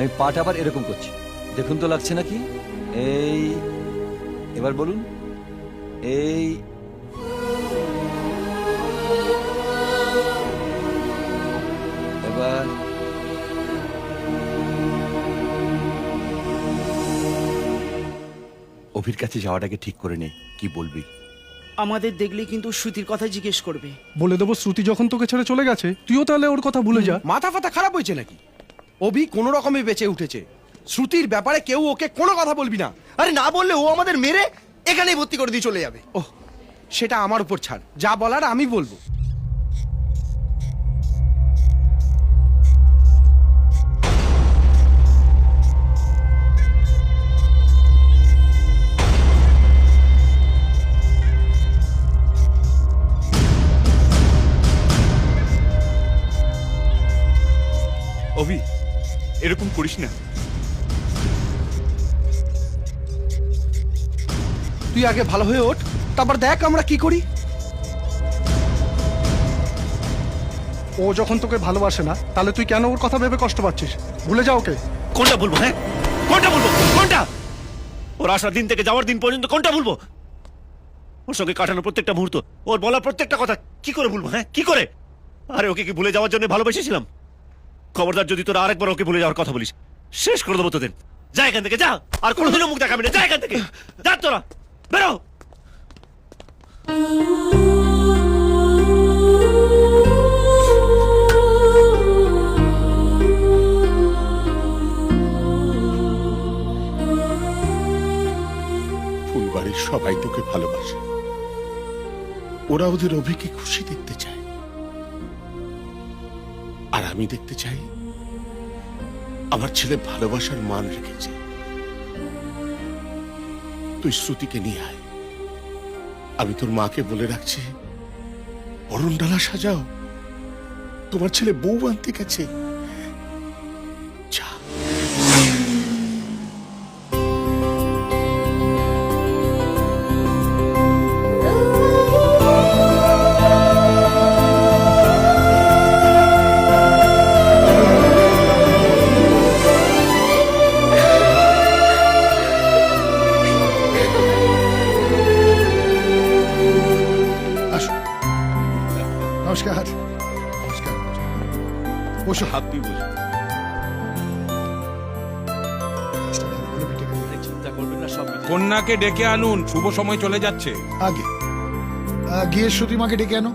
আমি পাট আবার এরকম করছি। দেখুন তো লাগছে নাকি? এই এবার বলুন। এই। এবার। অভির কাছে যাওয়াটাকে ঠিক করে নে কি বলবি? আমাদের দেখলে কিন্তু শ্রুতির কথা জিজ্ঞেস করবে। বলে দেবো শ্রুতি যখন তোকে ছেড়ে চলে গেছে তুইও তাহলে ওর কথা ভুলে যা। মাথা ফাতা খারাপ হয়েছে নাকি? অভি কোনো রকমে বেঁচে উঠেছে। শ্রুতির ব্যাপারে কেউ ওকে কোনো কথা বলবি না। আরে না বললে ও আমাদের মেরে এখানেই ভর্তি করে দিয়ে চলে যাবে। ওহ, সেটা আমার উপর ছাড়। যা বলার আমি বলব। অভি এরকম করিস না। তুই আগে ভালো হয়ে ওঠ তারপর দেখ আমরা কি করি। ও যখন তোকে ভালোবাসে না তাহলে তুই কেন ওর কথা ভেবে কষ্ট পাচ্ছিস? ভুলে যা ওকে। কোনটা বলব হ্যাঁ? কোনটা বলব কোনটা? ওর আসার দিন থেকে যাওয়ার দিন পর্যন্ত কোনটা বলব ওর সঙ্গে কাটানো প্রত্যেকটা মুহূর্ত ওর বলা প্রত্যেকটা কথা কি করে বলব হ্যাঁ? কি করে? আরে ওকে কি ভুলে যাওয়ার জন্য ভালোবেসেছিলাম? খবরদার, যদি তোরা আরেকবার ওকে ভুলে যাওয়ার কথা বলিস, শেষ করে দেবো তোদের। যা এখান থেকে, যা! আর কোনোদিনও মুখ দেখাবি না, যা এখান থেকে। যা তোরা, বেরো! সবাই তোকে ভালোবাসে। ওরা ওদের অভিকে খুশি দেখতে আমি দেখতে চাই। আমার ছেলে ভালোবাসার মান রেখেছে। তুই শ্রুতিকে নিয়ে আয়। আমি তোর মাকে বলে রাখছি অরণডালা সাজাও। তোমার ছেলে বউ আনতে গেছে। নমস্কার। নমস্কার বসো। হাত দিয়ে বসো কন্যাকে ডেকে আনুন শুভ সময় চলে যাচ্ছে। আগে। গিয়ে শ্রুতিমাকে ডেকে আনো।